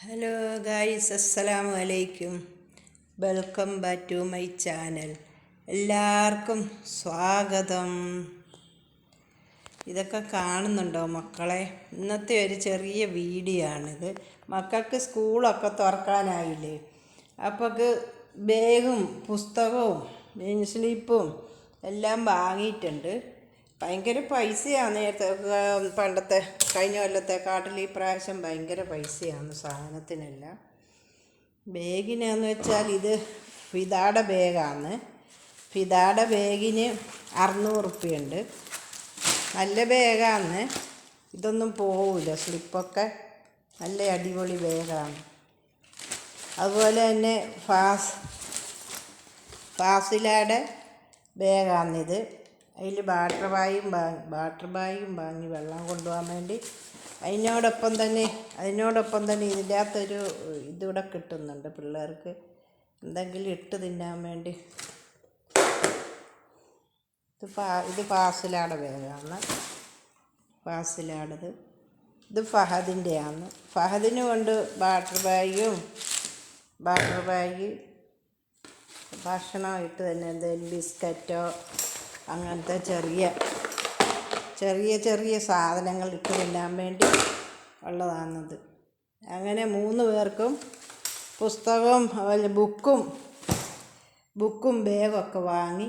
Hello guys അസ്സലാമു അലൈക്കും welcome back to my channel എല്ലാവർക്കും സ്വാഗതം. ഇതൊക്കെ കാണുന്നുണ്ടോ മക്കളെ? ഇന്നത്തെ ഒരു ചെറിയ വീഡിയോ ആണിത്. മക്കൾക്ക് സ്കൂളൊക്കെ തുറക്കാനായില്ലേ? അപ്പോൾക്ക് ബാഗും പുസ്തകവും സ്ലീപ്പും എല്ലാം വാങ്ങിയിട്ടുണ്ട്. ഭയങ്കര പൈസയാണ് നേരത്തെ പണ്ടത്തെ കഴിഞ്ഞ കൊല്ലത്തെ കാട്ടിൽ ഈ പ്രാവശ്യം ഭയങ്കര പൈസയാണ് സാധനത്തിനെല്ലാം. ബാഗിനെന്ന് വെച്ചാൽ ഇത് ഫിതാട ബാഗാണ് ഫിതാട ബാഗിന് അറുന്നൂറ് റുപ്യുണ്ട് നല്ല ബാഗാണ് ഇതൊന്നും പോവില്ല സ്ലിപ്പൊക്കെ നല്ല അടിപൊളി ബാഗാണ് അതുപോലെ തന്നെ ഫാസ് ഫാസിലയുടെ ബാഗാണിത് അതിൽ ബാട്ടർ ബായും ബാട്ടർ ബായും വാങ്ങി വെള്ളം കൊണ്ടുപോകാൻ വേണ്ടി അതിനോടൊപ്പം തന്നെ അതിനോടൊപ്പം തന്നെ ഇതിന്റെ അകത്തൊരു ഇതിവിടെ കിട്ടുന്നുണ്ട് പിള്ളേർക്ക്. എന്തെങ്കിലും ഇട്ട് തിന്നാൻ വേണ്ടി. ഇത് പാ ഇത് പാസിലാട വേഗമാണ്. പാസിലാടത്. ഇത് ഫഹദിന്റെയാണ്. ഫഹദിന് കൊണ്ട് ബാട്ടർ ബാഗും ബാട്ടർ ബാഗ് ഭക്ഷണമായിട്ട് തന്നെ എന്തെങ്കിലും ബിസ്ക്കറ്റോ അങ്ങനത്തെ ചെറിയ ചെറിയ ചെറിയ സാധനങ്ങൾ ഇട്ട് തിന്നാൻ വേണ്ടി ഉള്ളതാണത്. അങ്ങനെ മൂന്ന് പേർക്കും പുസ്തകവും അതുപോലെ ബുക്കും ബുക്കും ബാഗൊക്കെ വാങ്ങി.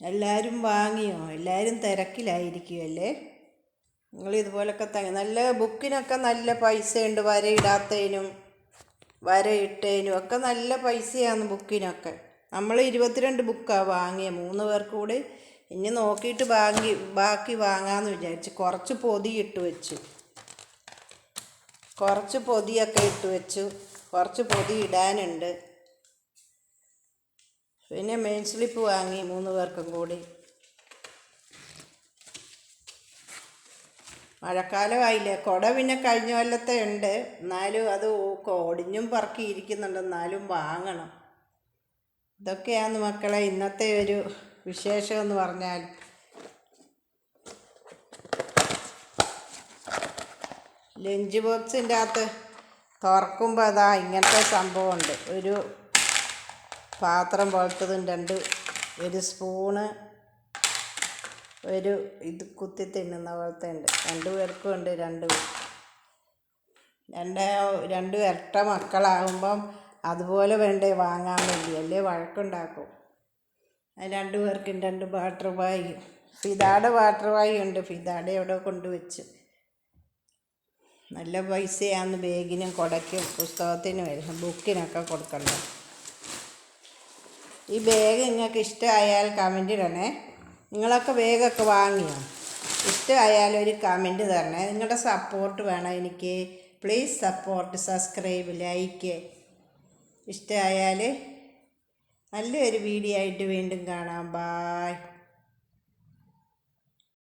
എല്ലാവരും വാങ്ങിയോ? എല്ലാവരും തിരക്കിലായിരിക്കുമല്ലേ നിങ്ങൾ ഇതുപോലൊക്കെ തന്നെ നല്ല ബുക്കിനൊക്കെ നല്ല പൈസയുണ്ട് വരയിടാത്തതിനും വരയിട്ടതിനും ഒക്കെ നല്ല പൈസയാണ് ബുക്കിനൊക്കെ. നമ്മൾ ഇരുപത്തിരണ്ട് ബുക്കാണ് വാങ്ങിയത് മൂന്ന് പേർക്ക് കൂടി. ഇനി നോക്കിയിട്ട് ബാങ്കി ബാക്കി വാങ്ങാമെന്ന് വിചാരിച്ച് കുറച്ച് പൊതി ഇട്ട് വെച്ചു. കുറച്ച് പൊതിയൊക്കെ ഇട്ട് വെച്ചു. കുറച്ച് പൊതി ഇടാനുണ്ട്. പിന്നെ മെയിൻ സ്ലിപ്പ് വാങ്ങി മൂന്ന് പേർക്കും കൂടി. മഴക്കാലമായില്ലേ? കുട പിന്നെ കഴിഞ്ഞ കൊല്ലത്തെ ഉണ്ട്. എന്നാലും അത് ഒടിഞ്ഞും പറക്കി ഇരിക്കുന്നുണ്ട് എന്നാലും വാങ്ങണം. ഇതൊക്കെയാണ് മക്കളെ ഇന്നത്തെ ഒരു വിശേഷം എന്ന് പറഞ്ഞാൽ. ലഞ്ച് ബോക്സിന്റെ അകത്ത് തുറക്കുമ്പോൾ അതാ ഇങ്ങനത്തെ സംഭവമുണ്ട്. ഒരു പാത്രം പോലത്തതും രണ്ട് ഒരു സ്പൂണ് ഒരു ഇത് കുത്തി തിന്നുന്ന പോലത്തെ ഉണ്ട്. രണ്ട് പേർക്കും ഉണ്ട് രണ്ട് രണ്ട് രണ്ട് ഇരട്ട മക്കളാകുമ്പം അതുപോലെ വേണ്ടേ വാങ്ങാൻ വേണ്ടി. അല്ലേ? വഴക്കുണ്ടാക്കും. രണ്ട് പേർക്കും രണ്ട് വാട്ടർ വായി. ഫിദാടെ വാട്ടർ വായി ഉണ്ട്. ഫിദാടെ എവിടെ കൊണ്ടുവച്ച്? നല്ല പൈസയാന്ന് ബാഗിനും കുടയ്ക്കും പുസ്തകത്തിനും വരും ബുക്കിനൊക്കെ കൊടുക്കണ്ട? ഈ ബാഗ് നിങ്ങൾക്ക് ഇഷ്ടമായാൽ കമന്റ് ഇടണേ. നിങ്ങളൊക്കെ ബാഗൊക്കെ വാങ്ങിയോ? ഇഷ്ടമായാൽ ഒരു കമന്റ് തരണേ. നിങ്ങളുടെ സപ്പോർട്ട് വേണം എനിക്ക്. പ്ലീസ് സപ്പോർട്ട് സബ്സ്ക്രൈബ് ലൈക്ക് ഇഷ്ടമായാൽ നല്ലൊരു വീഡിയോ ആയിട്ട് വീണ്ടും കാണാം. ബായ്